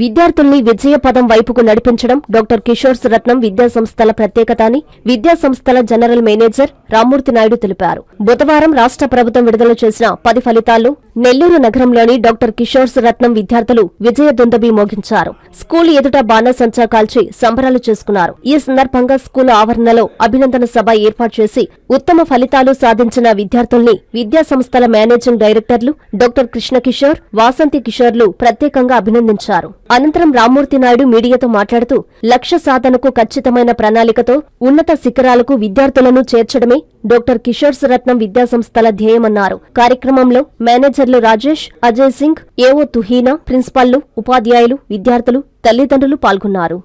విద్యార్థుల్ని విజయ పదం వైపుకు నడిపించడం డాక్టర్ కిషోర్స్ రత్నం విద్యా సంస్థల ప్రత్యేకత అని విద్యా సంస్థల జనరల్ మేనేజర్ రామ్మూర్తి నాయుడు తెలిపారు. బుధవారం రాష్ట్ర ప్రభుత్వం విడుదల చేసిన పది ఫలితాల్లో నెల్లూరు నగరంలోని డాక్టర్ కిషోర్స్ రత్నం విద్యార్థులు విజయ దుందబి మోగించారు. స్కూల్ ఎదుట బాణసంచా కాల్చి సంబరాలు చేసుకున్నారు. ఈ సందర్భంగా స్కూల్ ఆవరణలో అభినందన సభ ఏర్పాటు చేసి ఉత్తమ ఫలితాలు సాధించిన విద్యార్థుల్ని విద్యాసంస్థల మేనేజింగ్ డైరెక్టర్లు డాక్టర్ కృష్ణ కిషోర్ వాసంతి కిషోర్లు ప్రత్యేకంగా అభినందించారు. అనంతరం రామ్మూర్తి నాయుడు మీడియాతో మాట్లాడుతూ లక్ష్య సాధనకు ఖచ్చితమైన ప్రణాళికతో ఉన్నత శిఖరాలకు విద్యార్థులను చేర్చడమే డాక్టర్ కిషోర్స్ రత్నం విద్యా సంస్థల ధ్యేయమన్నారు. కార్యక్రమంలో మేనేజర్లు రాజేష్ అజయ్ సింగ్ ఏఓ తుహీనా ప్రిన్సిపాల్లు ఉపాధ్యాయులు విద్యార్థులు తల్లిదండ్రులు పాల్గొన్నారు.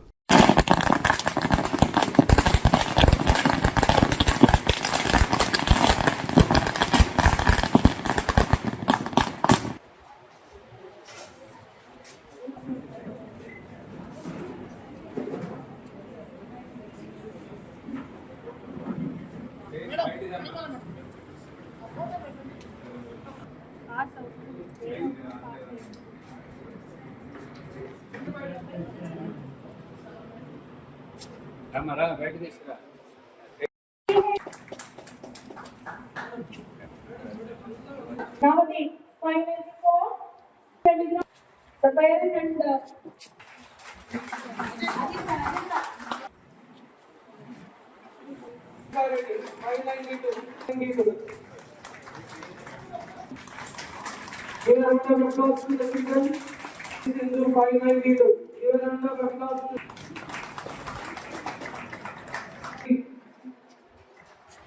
हमारा बैठ गया Nowadays, final form, telegram, the parent and the. Five ninety two. ఏదంతా ప్రశ్నాస్తుంది చెప్పండి సింధు ఫైనల్ గీలు ఏ విధంగా ప్రశ్నాస్తుంది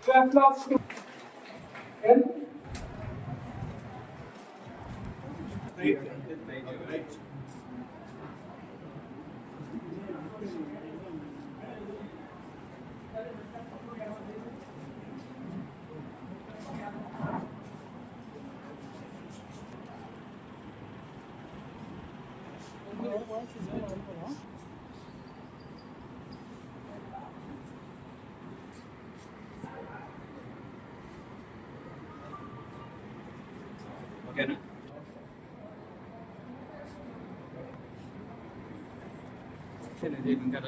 ప్రశ్నాస్తుంది ఓకేనా? సరే, ఇంకా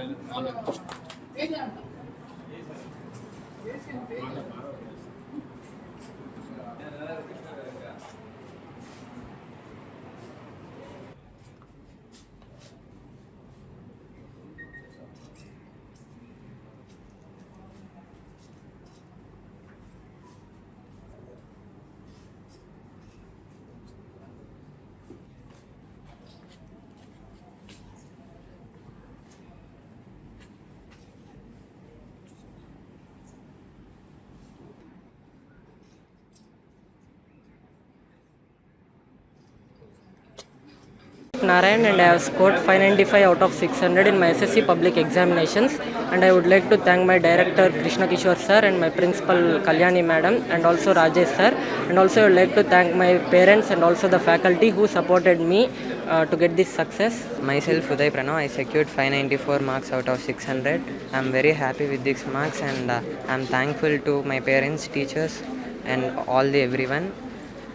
Narayan and I have scored 595 out of 600 in my SSC public examinations and I would like to thank my director Krishna Kishore sir and my principal Kalyani madam and also Rajesh sir and also I would like to thank my parents and also the faculty who supported me uh, to get this success. Myself Uday Pranav, I secured 594 marks out of 600. I'm very happy with these marks and uh, I'm thankful to my parents, teachers and all the everyone.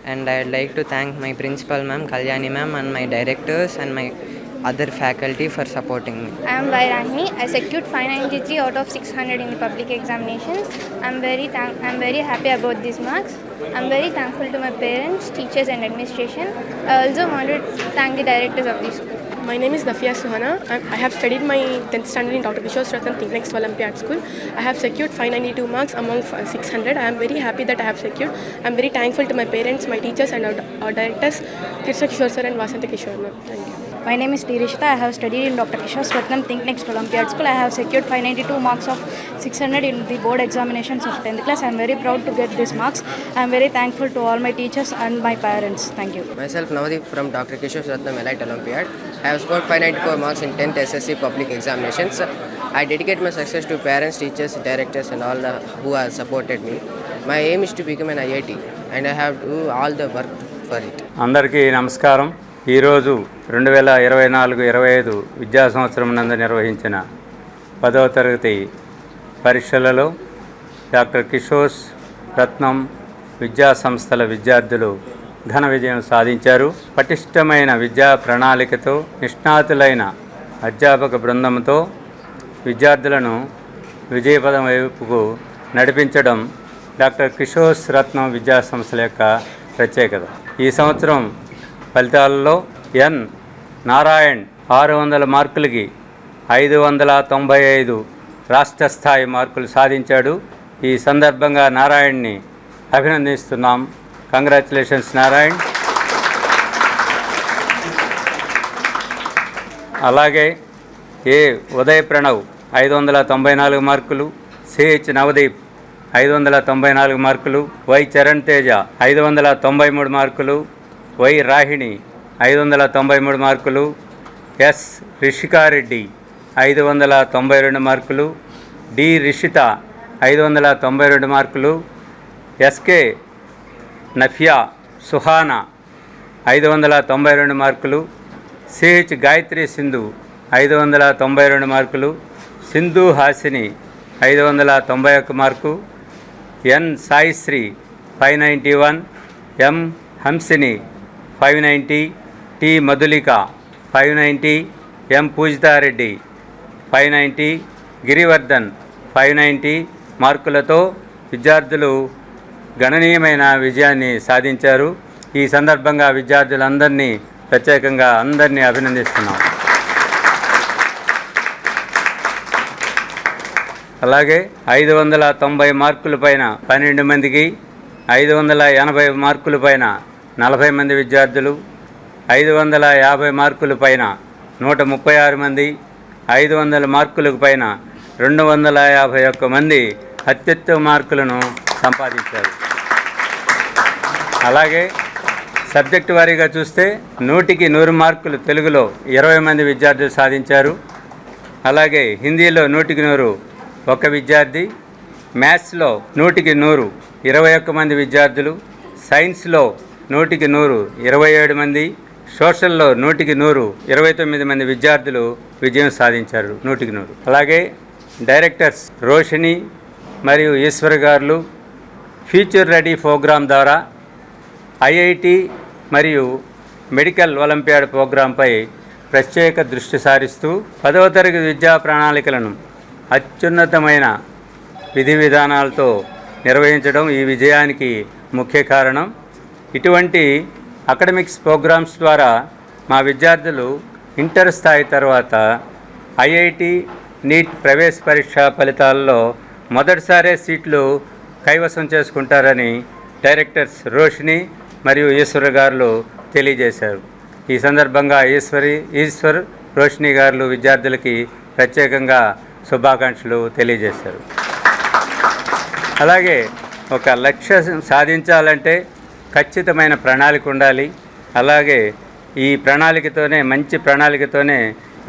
And I'd like to thank my principal ma'am, Kalyani ma'am and my directors and my other faculty for supporting me. I am Vairani. I secured 593 out of 600 in the public examinations. I am very thank- I am very happy about these marks. I am very thankful to my parents, teachers, and administration. I also want to thank the directors of the school. My name is Nafia Suhana. I'm- have studied my 10th standard in Dr. Kishore Think Next Olympiad School. I have secured 592 marks among uh, 600. I am very happy that I have secured. I am very thankful to my parents, my teachers, and our, our directors, Krishna Kishore sir and Vasanthi Kishore. Thank you. My name is Dirishita. I have studied in Dr. Kishore Swarnam Think Next Olympiad School. I have secured 592 marks of 600 in the board examinations of 10th class. I am very proud to get these marks. I am very thankful to all my teachers and my parents. Thank you. Myself Navdeep from Dr. Kishore Ratnam Elite Olympiad. I have scored 594 marks in 10th SSC public examinations. I dedicate my success to parents, teachers, directors and all the, who have supported me. My aim is to become an IIT and I have to do all the work for it. అందరికీ నమస్కారం ఈరోజు రెండు వేల ఇరవై నాలుగు ఇరవై ఐదు విద్యా సంవత్సరం నందు నిర్వహించిన పదవ తరగతి పరీక్షలలో డాక్టర్ కిషోర్స్ రత్నం విద్యా సంస్థల విద్యార్థులు ఘన విజయం సాధించారు. పటిష్టమైన విద్యా ప్రణాళికతో నిష్ణాతులైన అధ్యాపక బృందంతో విద్యార్థులను విజయపదం వైపుకు నడిపించడం డాక్టర్ కిషోర్ రత్నం విద్యా సంస్థల యొక్క ప్రత్యేకత. ఈ సంవత్సరం ఫలితాలలో ఎన్. నారాయణ్ ఆరు వందల మార్కులకి ఐదు వందల తొంభై ఐదు రాష్ట్ర స్థాయి మార్కులు సాధించాడు. ఈ సందర్భంగా నారాయణ్ని అభినందిస్తున్నాం. కంగ్రాచులేషన్స్ నారాయణ్. అలాగే ఏ. ఉదయ్ ప్రణవ్ ఐదు వందల తొంభై నాలుగు మార్కులు సిహెచ్ నవదీప్ ఐదు వందల తొంభై నాలుగు మార్కులు వై. చరణ్ తేజ ఐదు వందల తొంభై మూడు మార్కులు వై రాహిణి ఐదు వందల తొంభై మూడు మార్కులు. ఎస్ రిషికారెడ్డి ఐదు వందల తొంభై రెండు మార్కులు. డి రిషిత ఐదు వందల తొంభై రెండు మార్కులు. ఎస్కే నఫియా సుహానా ఐదు వందల తొంభై రెండు మార్కులు. సిహెచ్ గాయత్రి సింధు ఐదు వందల తొంభై రెండు మార్కులు. సింధు హాసిని ఐదు వందల తొంభై ఒక్క mark. N Saisri five ninety one. M Hamsini five ninety T Madhulika five ninety M Pujitha Reddy five ninety Girivardhan five ninety మార్కులతో విద్యార్థులు గణనీయమైన విజయాన్ని సాధించారు. ఈ సందర్భంగా విద్యార్థులందరినీ ప్రత్యేకంగా అందరినీ అభినందిస్తున్నాం. అలాగే ఐదు వందల తొంభై మార్కుల పైన పన్నెండు మందికి ఐదు వందల ఎనభై మార్కుల పైన నలభై మంది విద్యార్థులు ఐదు వందల యాభై మార్కుల పైన నూట ముప్పై ఆరు మంది ఐదు వందల మార్కులకు పైన రెండు వందల యాభై ఒక్క మంది అత్యుత్తమ మార్కులను సంపాదించారు. అలాగే సబ్జెక్టు వారీగా చూస్తే నూటికి నూరు మార్కులు తెలుగులో ఇరవై మంది విద్యార్థులు సాధించారు. అలాగే హిందీలో నూటికి నూరు ఒక విద్యార్థి మ్యాథ్స్లో నూటికి నూరు ఇరవై ఒక్క మంది విద్యార్థులు సైన్స్లో నూటికి నూరు ఇరవై ఏడు మంది సోషల్లో నూటికి నూరు ఇరవై తొమ్మిది మంది విద్యార్థులు విజయం సాధించారు. నూటికి నూరు. అలాగే డైరెక్టర్స్ రోషిని మరియు Eshwar garu future ready program ద్వారా ఐఐటి మరియు మెడికల్ ఒలింపియాడ్ ప్రోగ్రాంపై ప్రత్యేక దృష్టి సారిస్తూ పదవ తరగతి విద్యా ప్రణాళికలను అత్యున్నతమైన విధి విధానాలతో నిర్వహించడం ఈ విజయానికి ముఖ్య కారణం. ఇటువంటి అకాడమిక్స్ ప్రోగ్రామ్స్ ద్వారా మా విద్యార్థులు ఇంటర్ స్థాయి తర్వాత ఐఐటి నీట్ ప్రవేశ పరీక్ష ఫలితాల్లో మొదటిసారే సీట్లు కైవసం చేసుకుంటారని డైరెక్టర్స్ రోషిని మరియు ఈశ్వర్ గారు తెలియజేశారు. ఈ సందర్భంగా ఈశ్వరి ఈశ్వర్ రోషిని గారు విద్యార్థులకి ప్రత్యేకంగా శుభాకాంక్షలు తెలియజేశారు. అలాగే ఒక లక్ష్యం సాధించాలంటే ఖచ్చితమైన ప్రణాళిక ఉండాలి. అలాగే ఈ ప్రణాళికతోనే మంచి ప్రణాళికతోనే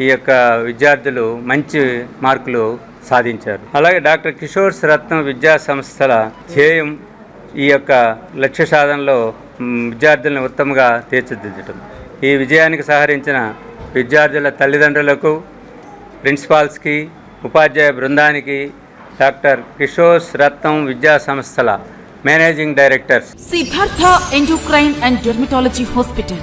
ఈ యొక్క విద్యార్థులు మంచి మార్కులు సాధించారు. అలాగే డాక్టర్ కిషోర్ రత్నం విద్యా సంస్థల ధ్యేయం ఈ యొక్క లక్ష్య సాధనలో విద్యార్థులను ఉత్తమంగా తీర్చిదిద్దటం. ఈ విజయానికి సహకరించిన విద్యార్థుల తల్లిదండ్రులకు ప్రిన్సిపాల్స్కి ఉపాధ్యాయ బృందానికి డాక్టర్ కిషోర్ రత్నం విద్యా సంస్థల managing directors Siddhartha endocrine and dermatology hospital